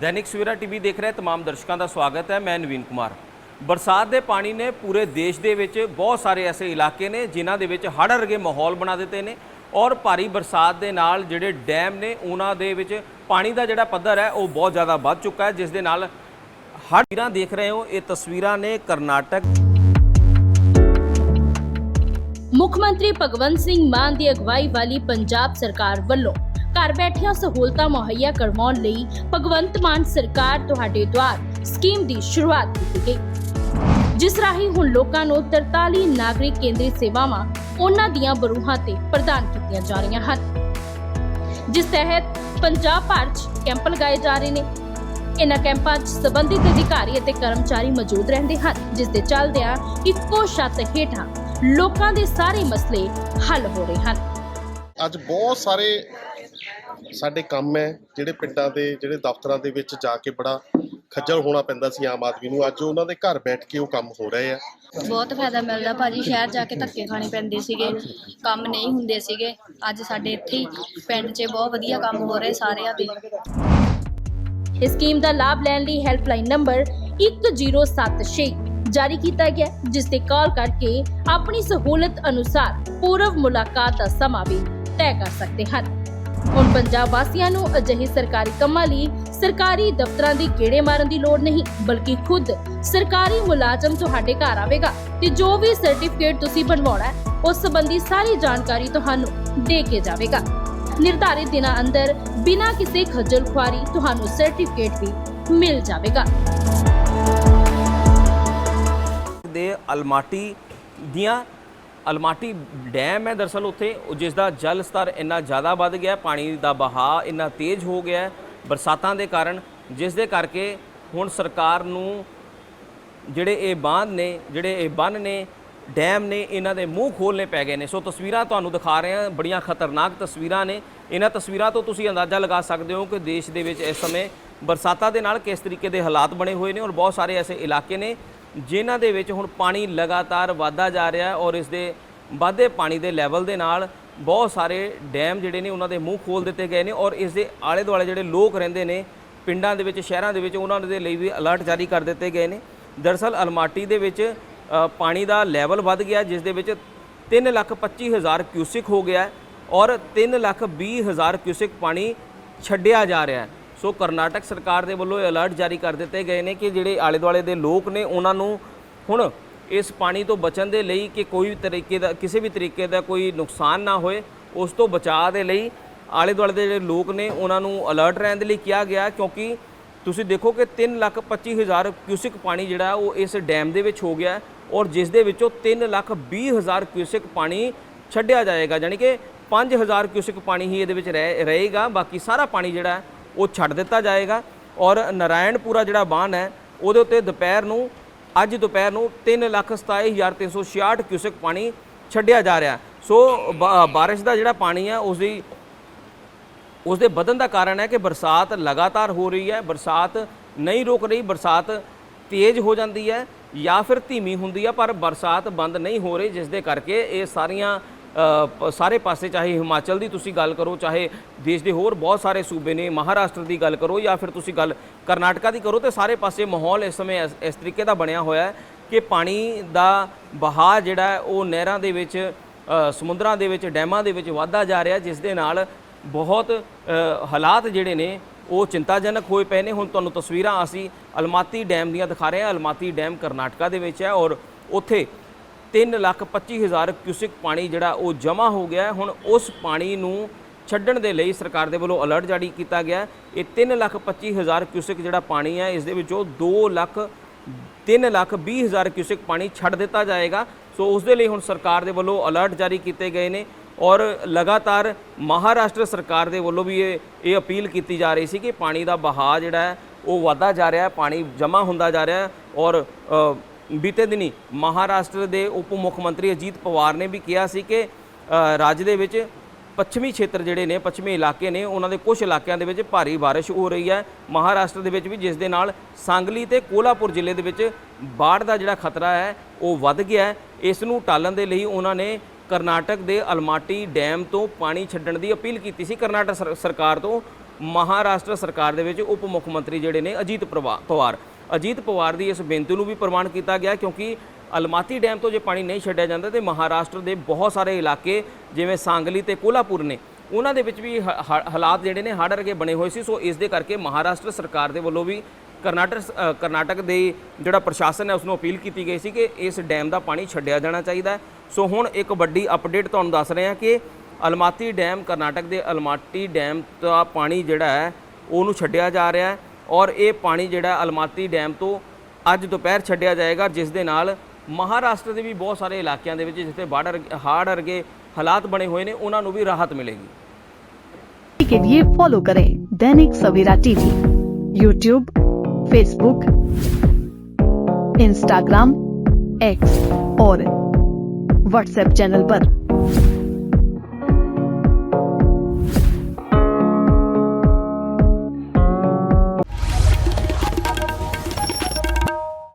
ਦੈਨਿਕ Savera TV ਦੇਖ ਰਹੇ तमाम ਦਰਸ਼ਕਾਂ ਦਾ ਸਵਾਗਤ ਹੈ ਮੈਂ ਨਵੀਨ ਕੁਮਾਰ ਬਰਸਾਤ ਦੇ ਪਾਣੀ ਨੇ ਪੂਰੇ ਦੇਸ਼ ਦੇ ਵਿੱਚ ਬਹੁਤ ਸਾਰੇ ਐਸੇ ਇਲਾਕੇ ਨੇ ਜਿਨ੍ਹਾਂ ਦੇ ਵਿੱਚ ਹੜ੍ਹ ਵਰਗੇ ਮਾਹੌਲ ਬਣਾ ਦਿੱਤੇ ਨੇ ਔਰ ਭਾਰੀ ਬਰਸਾਤ ਦੇ ਨਾਲ ਜਿਹੜੇ ਡੈਮ ਨੇ ਉਹਨਾਂ ਦੇ ਵਿੱਚ ਪਾਣੀ ਦਾ ਜਿਹੜਾ ਪੱਧਰ ਹੈ ਉਹ ਬਹੁਤ ਜ਼ਿਆਦਾ ਵੱਧ ਚੁੱਕਾ ਹੈ ਜਿਸ ਦੇ ਨਾਲ ਹੜ੍ਹ ਤਸਵੀਰਾਂ ਦੇਖ ਰਹੇ ਹੋ ਇਹ ਤਸਵੀਰਾਂ ਨੇ ਕਰਨਾਟਕ ਮੁੱਖ ਮੰਤਰੀ ਭਗਵੰਤ ਸਿੰਘ ਮਾਨ ਦੀ ਅਗਵਾਈ ਵਾਲੀ ਪੰਜਾਬ ਸਰਕਾਰ ਵੱਲੋਂ ਘਰ ਬੈਠਿਆਂ ਸਹੂਲਤਾਂ ਮੁਹੱਈਆ ਕਰਵਾਉਣ ਲਈ ਭਗਵੰਤ ਮਾਨ ਸਰਕਾਰ ਤੁਹਾਡੇ ਦੁਆਰ ਸਕੀਮ ਦੀ ਸ਼ੁਰੂਆਤ ਕੀਤੀ ਗਈ। ਜਿਸ ਰਾਹੀਂ ਹੁਣ ਲੋਕਾਂ ਨੂੰ 43 ਨਾਗਰਿਕ ਕੇਂਦਰੀ ਸੇਵਾਵਾਂ ਉਹਨਾਂ ਦੀਆਂ ਬਰੂਹਾਂ ਤੇ ਪ੍ਰਦਾਨ ਕੀਤੀਆਂ ਜਾ ਰਹੀਆਂ ਹਨ। ਜਿਸ ਤਹਿਤ ਪੰਜਾਬ ਭਰ 'ਚ ਕੈਂਪ ਲਗਾਏ ਜਾ ਰਹੇ ਨੇ। ਇਨ੍ਹਾਂ ਕੈਂਪਾਂ 'ਚ ਸੰਬੰਧਿਤ ਅਧਿਕਾਰੀ ਅਤੇ ਕਰਮਚਾਰੀ ਮੌਜੂਦ ਰਹਿੰਦੇ ਹਨ, ਜਿਸ ਦੇ ਚੱਲਦਿਆਂ ਇੱਕੋ ਛੱਤ ਹੇਠਾਂ ਲੋਕਾਂ ਦੇ ਸਾਰੇ ਮਸਲੇ ਹੱਲ ਹੋ ਰਹੇ ਹਨ। ਅੱਜ ਬਹੁਤ ਸਾਰੇ ਸਾਡੇ ਕੰਮ ਹੈ ਜਿਹੜੇ ਪਿੰਡਾਂ ਦੇ ਜਿਹੜੇ ਦਫ਼ਤਰਾਂ ਦੇ ਵਿੱਚ ਜਾ ਕੇ ਬੜਾ ਖੱਜਲ ਹੋਣਾ ਪੈਂਦਾ ਸੀ ਆਮ ਆਦਮੀ ਨੂੰ। ਅੱਜ ਉਹਨਾਂ ਦੇ ਘਰ ਬੈਠ ਕੇ ਉਹ ਕੰਮ ਹੋ ਰਹੇ ਆ। ਬਹੁਤ ਫਾਇਦਾ ਮਿਲਦਾ ਭਾਜੀ ਸ਼ਹਿਰ ਜਾ ਕੇ ਧੱਕੇ ਖਾਣੇ ਪੈਂਦੇ ਸੀਗੇ ਕੰਮ ਨਹੀਂ ਹੁੰਦੇ ਸੀਗੇ। ਅੱਜ ਸਾਡੇ ਇੱਥੇ ਹੀ ਪਿੰਡ 'ਚ ਬਹੁਤ ਵਧੀਆ ਕੰਮ ਹੋ ਰਹੇ ਸਾਰਿਆਂ ਦੇ। ਇਸ ਸਕੀਮ ਦਾ ਲਾਭ ਲੈਣ ਲਈ ਹੈਲਪਲਾਈਨ ਨੰਬਰ 1076 ਜਾਰੀ ਕੀਤਾ ਗਿਆ ਜਿਸ ਤੇ ਕਾਲ ਕਰਕੇ ਆਪਣੀ ਸਹੂਲਤ ਅਨੁਸਾਰ ਪੂਰਵ ਮੁਲਾਕਾਤ ਦਾ ਸਮਾਂ ਵੀ ਤੈਅ ਕਰ ਸਕਦੇ ਹਨ। ਹੁਣ ਪੰਜਾਬ ਵਾਸੀਆਂ ਨੂੰ ਅਜਿਹੇ ਸਰਕਾਰੀ ਕੰਮਾਂ ਲਈ ਸਰਕਾਰੀ ਦਫ਼ਤਰਾਂ ਦੀ ਗੇੜੇ ਮਾਰਨ ਦੀ ਲੋੜ ਨਹੀਂ, ਬਲਕਿ ਖੁਦ ਸਰਕਾਰੀ ਮੁਲਾਜ਼ਮ ਤੁਹਾਡੇ ਘਰ ਆਵੇਗਾ ਤੇ ਜੋ ਵੀ ਸਰਟੀਫਿਕੇਟ ਤੁਸੀਂ ਬਣਵਾਉਣਾ ਹੈ, ਉਸ ਸੰਬੰਧੀ ਸਾਰੀ ਜਾਣਕਾਰੀ ਤੁਹਾਨੂੰ ਦੇ ਕੇ ਜਾਵੇਗਾ। ਨਿਰਧਾਰਿਤ ਦਿਨਾਂ ਅੰਦਰ ਬਿਨਾਂ ਕਿਸੇ ਖੱਜਲ ਖੁਆਰੀ ਤੁਹਾਨੂੰ ਸਰਟੀਫਿਕੇਟ ਵੀ ਮਿਲ ਜਾਵੇਗਾ। ਦੇ ਅਲਮਾਟੀ ਦੀਆਂ ਅਲਮਾਟੀ ਡੈਮ ਹੈ ਦਰਸਲ ਉੱਥੇ ਜਿਸ ਦਾ ਜਲ ਸਤਰ ਇੰਨਾ ਜ਼ਿਆਦਾ ਵੱਧ ਗਿਆ, ਪਾਣੀ ਦਾ ਬਹਾਅ ਇੰਨਾ ਤੇਜ਼ ਹੋ ਗਿਆ ਬਰਸਾਤਾਂ ਦੇ ਕਾਰਨ, ਜਿਸ ਦੇ ਕਰਕੇ ਹੁਣ ਸਰਕਾਰ ਨੂੰ ਜਿਹੜੇ ਇਹ ਬਾਂਧ ਨੇ, ਜਿਹੜੇ ਇਹ ਬੰਨ ਨੇ, ਡੈਮ ਨੇ, ਇਹਨਾਂ ਦੇ ਮੂੰਹ ਖੋਲਨੇ ਪੈ ਗਏ ਨੇ। ਸੋ ਤਸਵੀਰਾਂ ਤੁਹਾਨੂੰ ਦਿਖਾ ਰਹੇ ਹਾਂ, ਬੜੀਆਂ ਖਤਰਨਾਕ ਤਸਵੀਰਾਂ ਨੇ। ਇਹਨਾਂ ਤਸਵੀਰਾਂ ਤੋਂ ਤੁਸੀਂ ਅੰਦਾਜ਼ਾ ਲਗਾ ਸਕਦੇ ਹੋ ਕਿ ਦੇਸ਼ ਦੇ ਵਿੱਚ ਇਸ ਸਮੇਂ ਬਰਸਾਤਾਂ ਦੇ ਨਾਲ ਕਿਸ ਤਰੀਕੇ ਦੇ ਹਾਲਾਤ ਬਣੇ ਹੋਏ ਨੇ ਔਰ ਬਹੁਤ ਸਾਰੇ ਐਸੇ ਇਲਾਕੇ ਨੇ, ਜਿਨ੍ਹਾਂ ਦੇ ਵਿੱਚ ਹੁਣ ਪਾਣੀ ਲਗਾਤਾਰ ਵਧਦਾ ਜਾ ਰਿਹਾ ਔਰ ਇਸ ਦੇ ਵਾਧੇ ਪਾਣੀ ਦੇ ਲੈਵਲ ਦੇ ਨਾਲ ਬਹੁਤ ਸਾਰੇ ਡੈਮ ਜਿਹੜੇ ਨੇ ਉਹਨਾਂ ਦੇ ਮੂੰਹ ਖੋਲ ਦਿੱਤੇ ਗਏ ਨੇ ਔਰ ਇਸ ਦੇ ਆਲੇ ਦੁਆਲੇ ਜਿਹੜੇ ਲੋਕ ਰਹਿੰਦੇ ਨੇ, ਪਿੰਡਾਂ ਦੇ ਵਿੱਚ, ਸ਼ਹਿਰਾਂ ਦੇ ਵਿੱਚ ਉਹਨਾਂ ਦੇ ਲਈ ਵੀ ਅਲਰਟ ਜਾਰੀ ਕਰ ਦਿੱਤੇ ਗਏ ਨੇ। ਦਰਸਲ ਅਲਮਾਟੀ ਦੇ ਵਿੱਚ ਪਾਣੀ ਦਾ ਲੈਵਲ ਵੱਧ ਗਿਆ, ਜਿਸ ਦੇ ਵਿੱਚ 325000 ਕਿਊਸਿਕ ਹੋ ਗਿਆ ਔਰ ਤਿੰਨ ਲੱਖ ਔਰ 320000 ਕਿਊਸਿਕ ਪਾਣੀ ਛੱਡਿਆ ਜਾ ਰਿਹਾ ਹੈ। ਸੋ ਕਰਨਾਟਕ ਸਰਕਾਰ ਦੇ ਵੱਲੋਂ ਇਹ ਅਲਰਟ ਜਾਰੀ ਕਰ ਦਿੱਤੇ ਗਏ ਨੇ ਕਿ ਜਿਹੜੇ ਆਲੇ ਦੁਆਲੇ ਦੇ ਲੋਕ ਨੇ, ਉਹਨਾਂ ਨੂੰ ਹੁਣ ਇਸ ਪਾਣੀ ਤੋਂ ਬਚਣ ਦੇ ਲਈ ਕਿ ਕੋਈ ਵੀ ਤਰੀਕੇ ਦਾ, ਕਿਸੇ ਵੀ ਤਰੀਕੇ ਦਾ ਕੋਈ ਨੁਕਸਾਨ ਨਾ ਹੋਏ, ਉਸ ਤੋਂ ਬਚਾਅ ਦੇ ਲਈ ਆਲੇ ਦੁਆਲੇ ਦੇ ਜਿਹੜੇ ਲੋਕ ਨੇ, ਉਹਨਾਂ ਨੂੰ ਅਲਰਟ ਰਹਿਣ ਦੇ ਲਈ ਕਿਹਾ ਗਿਆ, ਕਿਉਂਕਿ ਤੁਸੀਂ ਦੇਖੋ ਕਿ 325000 ਕਿਊਸਿਕ ਪਾਣੀ ਜਿਹੜਾ ਉਹ ਇਸ ਡੈਮ ਦੇ ਵਿੱਚ ਹੋ ਗਿਆ ਔਰ ਜਿਸ ਦੇ ਵਿੱਚੋਂ 320000 ਕਿਊਸਿਕ ਪਾਣੀ ਛੱਡਿਆ ਜਾਏਗਾ ਯਾਨੀ ਕਿ 5000 ਕਿਊਸਿਕ ਪਾਣੀ ਹੀ ਇਹਦੇ ਵਿੱਚ ਰਹਿ- ਰਹੇਗਾ, ਬਾਕੀ ਸਾਰਾ ਪਾਣੀ ਜਿਹੜਾ ਉਹ ਛੱਡ ਦਿੱਤਾ ਜਾਏਗਾ ਔਰ ਨਾਰਾਇਣਪੁਰਾ ਜਿਹੜਾ ਬਾਂਧ ਹੈ, ਉਹਦੇ ਉੱਤੇ ਦੁਪਹਿਰ ਨੂੰ ਅੱਜ ਦੁਪਹਿਰ ਨੂੰ 327366 ਕਿਊਸਕ ਪਾਣੀ ਛੱਡਿਆ ਜਾ ਰਿਹਾ ਸੋ, ਬਾ- ਬਾਰਿਸ਼ ਦਾ ਜਿਹੜਾ ਪਾਣੀ ਹੈ, ਉਸ ਦੀ, ਉਸ ਦੇ ਵਧਣ ਦਾ ਕਾਰਨ ਹੈ ਕਿ ਬਰਸਾਤ ਲਗਾਤਾਰ ਹੋ ਰਹੀ ਹੈ। ਬਰਸਾਤ ਨਹੀਂ ਰੁਕ ਰਹੀ, ਬਰਸਾਤ ਤੇਜ਼ ਹੋ ਜਾਂਦੀ ਹੈ ਜਾਂ ਫਿਰ ਧੀਮੀ ਹੁੰਦੀ ਹੈ, ਪਰ ਬਰਸਾਤ ਬੰਦ ਨਹੀਂ ਹੋ ਰਹੀ, ਜਿਸ ਦੇ ਕਰਕੇ ਇਹ ਸਾਰੀਆਂ ਸਾਰੇ ਪਾਸੇ, ਚਾਹੇ ਹਿਮਾਚਲ ਦੀ ਤੁਸੀਂ ਗੱਲ ਕਰੋ, ਚਾਹੇ ਦੇਸ਼ ਦੇ ਹੋਰ ਬਹੁਤ ਸਾਰੇ ਸੂਬੇ ਨੇ, ਮਹਾਰਾਸ਼ਟਰ ਦੀ ਗੱਲ ਕਰੋ, ਜਾਂ ਫਿਰ ਤੁਸੀਂ ਗੱਲ ਕਰਨਾਟਕਾ ਦੀ ਕਰੋ, ਤੇ ਸਾਰੇ ਪਾਸੇ ਮਾਹੌਲ ਇਸ ਸਮੇਂ ਇਸ- ਇਸ ਤਰੀਕੇ ਦਾ ਬਣਿਆ ਹੋਇਆ ਹੈ ਕਿ ਪਾਣੀ ਦਾ ਬਹਾਅ ਜਿਹੜਾ ਉਹ ਨਹਿਰਾਂ ਦੇ ਵਿੱਚ ਸਮੁੰਦਰਾਂ ਦੇ ਵਿੱਚ, ਡੈਮਾਂ ਦੇ ਵਿੱਚ ਵਾਧਾ ਜਾ ਰਿਹਾ, ਜਿਸ ਦੇ ਨਾਲ ਬਹੁਤ ਹਾਲਾਤ ਜਿਹੜੇ ਨੇ, ਉਹ ਚਿੰਤਾਜਨਕ ਹੋਏ ਪਏ ਨੇ। ਹੁਣ ਤੁਹਾਨੂੰ ਤਸਵੀਰਾਂ ਅਸੀਂ ਅਲਮਾਤੀ ਡੈਮ ਦੀਆਂ ਦਿਖਾ ਰਹੇ ਹਾਂ। ਅਲਮਾਤੀ ਡੈਮ ਕਰਨਾਟਕਾ ਦੇ ਵਿੱਚ ਹੈ ਔਰ ਉੱਥੇ 325000 ਕਿਊਸਿਕ ਪਾਣੀ ਜਿਹੜਾ ਉਹ ਜਮ੍ਹਾਂ ਹੋ ਗਿਆ ਹੁਣ ਉਸ ਪਾਣੀ ਨੂੰ ਛੱਡਣ ਦੇ ਲਈ ਸਰਕਾਰ ਦੇ ਵੱਲੋਂ ਅਲਰਟ ਜਾਰੀ ਕੀਤਾ ਗਿਆ ਇਹ ਤਿੰਨ ਲੱਖ ਇਹ 325000 ਕਿਊਸਿਕ ਜਿਹੜਾ ਪਾਣੀ ਹੈ, ਇਸ ਦੇ ਵਿੱਚੋਂ 2 ਲੱਖ 3 ਲੱਖ 20 ਹਜ਼ਾਰ ਕਿਊਸਿਕ ਪਾਣੀ ਛੱਡ ਦਿੱਤਾ ਜਾਏਗਾ। ਸੋ ਉਸ ਦੇ ਲਈ ਹੁਣ ਸਰਕਾਰ ਦੇ ਵੱਲੋਂ ਅਲਰਟ ਜਾਰੀ ਕੀਤੇ ਗਏ ਨੇ ਔਰ ਲਗਾਤਾਰ ਮਹਾਰਾਸ਼ਟਰ ਸਰਕਾਰ ਦੇ ਵੱਲੋਂ ਵੀ ਇਹ ਇਹ ਅਪੀਲ ਕੀਤੀ ਜਾ ਰਹੀ ਸੀ ਕਿ ਪਾਣੀ ਦਾ ਬਹਾਅ ਜਿਹੜਾ ਹੈ, ਉਹ ਵਧਦਾ ਜਾ ਰਿਹਾ ਹੈ, ਪਾਣੀ ਜਮ੍ਹਾਂ ਹੁੰਦਾ ਜਾ ਰਿਹਾ ਹੈ ਔਰ ਬੀਤੇ ਦਿਨੀ ਮਹਾਰਾਸ਼ਟਰ ਦੇ ਉਪ ਮੁੱਖ ਮੰਤਰੀ ਅਜੀਤ ਪਵਾਰ ਨੇ ਵੀ ਕਿਹਾ ਸੀ ਕਿ ਰਾਜ ਦੇ ਵਿੱਚ ਪੱਛਮੀ ਖੇਤਰ ਜਿਹੜੇ ਨੇ, ਪੱਛਮੀ ਇਲਾਕੇ ਨੇ, ਉਹਨਾਂ ਦੇ ਕੁਝ ਇਲਾਕਿਆਂ ਦੇ ਵਿੱਚ ਭਾਰੀ ਬਾਰਿਸ਼ ਹੋ ਰਹੀ ਹੈ। ਮਹਾਰਾਸ਼ਟਰ ਦੇ ਵਿੱਚ ਵੀ ਜਿਸ ਦੇ ਨਾਲ ਸਾਂਗਲੀ ਤੇ ਕੋਲਾਪੁਰ ਜ਼ਿਲ੍ਹੇ ਦੇ ਵਿੱਚ ਬਾੜ ਦਾ ਜਿਹੜਾ ਖਤਰਾ ਹੈ, ਉਹ ਵੱਧ ਗਿਆ ਹੈ। ਇਸ ਨੂੰ ਟਾਲਣ ਦੇ ਲਈ ਉਹਨਾਂ ਨੇ ਕਰਨਾਟਕ ਦੇ ਅਲਮਾਟੀ ਡੈਮ ਤੋਂ ਪਾਣੀ ਛੱਡਣ ਦੀ ਅਪੀਲ ਕੀਤੀ ਸੀ। ਕਰਨਾਟਕ ਸਰ- ਸਰਕਾਰ ਤੋਂ ਮਹਾਰਾਸ਼ਟਰ ਸਰਕਾਰ ਦੇ ਵਿੱਚ ਉਪ ਮੁੱਖ ਮੰਤਰੀ ਜਿਹੜੇ ਨੇ, ਅਜੀਤ ਪ੍ਰਵਾ- ਪਵਾਰ। ਅਜੀਤ ਪਵਾਰ ਦੀ ਇਸ ਬੇਨਤੀ ਨੂੰ ਵੀ ਪ੍ਰਵਾਨ ਕੀਤਾ ਗਿਆ ਕਿਉਂਕਿ ਅਲਮਾਤੀ ਡੈਮ ਤੋਂ ਜੇ ਪਾਣੀ ਨਹੀਂ ਛੱਡਿਆ ਜਾਂਦਾ ਤੇ ਮਹਾਰਾਸ਼ਟਰ ਦੇ ਬਹੁਤ ਸਾਰੇ ਇਲਾਕੇ, ਜਿਵੇਂ ਸਾਂਗਲੀ ਤੇ ਕੋਲਾਪੁਰ ਨੇ, ਉਹਨਾਂ ਦੇ ਵਿੱਚ ਵੀ ਹ- ਹਾਲਾਤ ਜਿਹੜੇ ਨੇ ਹੜ੍ਹ ਵਰਗੇ ਬਣੇ ਹੋਏ ਸੀ, ਸੋ ਇਸ ਦੇ ਕਰਕੇ ਮਹਾਰਾਸ਼ਟਰ ਸਰਕਾਰ ਦੇ ਵੱਲੋਂ ਵੀ ਕਰਨਾਟਕ ਸ- ਕਰਨਾਟਕ ਦੇ ਜਿਹੜਾ ਪ੍ਰਸ਼ਾਸਨ ਹੈ ਉਸ ਨੂੰ ਅਪੀਲ ਕੀਤੀ ਗਈ ਸੀ ਕਿ ਇਸ ਡੈਮ ਦਾ ਪਾਣੀ ਛੱਡਿਆ ਜਾਣਾ ਚਾਹੀਦਾ ਹੈ। ਸੋ ਹੁਣ ਇੱਕ ਵੱਡੀ ਅਪਡੇਟ ਤੁਹਾਨੂੰ ਦੱਸ ਰਹੇ ਹਾਂ ਕਿ ਅਲਮਾਤੀ ਡੈਮ, ਕਰਨਾਟਕ ਦੇ ਅਲਮਾਤੀ ਡੈਮ ਦਾ ਪਾਣੀ ਜਿਹੜਾ ਹੈ, ਉਹਨੂੰ ਛੱਡਿਆ ਜਾ ਰਿਹਾ ਹੈ। ਔਰ ਇਹ ਪਾਣੀ ਜਿਹੜਾ ਹੈ ਅਲਮਾਤੀ ਡੈਮ ਤੋਂ ਅੱਜ ਦੁਪਹਿਰ ਛੱਡਿਆ ਜਾਏਗਾ ਜਿਸ ਦੇ ਨਾਲ ਮਹਾਰਾਸ਼ਟਰ ਦੇ ਵੀ ਬਹੁਤ ਸਾਰੇ ਇਲਾਕਿਆਂ ਦੇ ਵਿੱਚ ਜਿੱਥੇ ਬਾੜ ਹਾੜ ਵਰਗੇ ਹਾਲਾਤ ਬਣੇ ਹੋਏ ਨੇ ਉਹਨਾਂ ਨੂੰ ਵੀ ਰਾਹਤ ਮਿਲੇਗੀ के लिए फॉलो करें Dainik Savera TV YouTube Facebook Instagram X और व्हाट्सएप चैनल पर।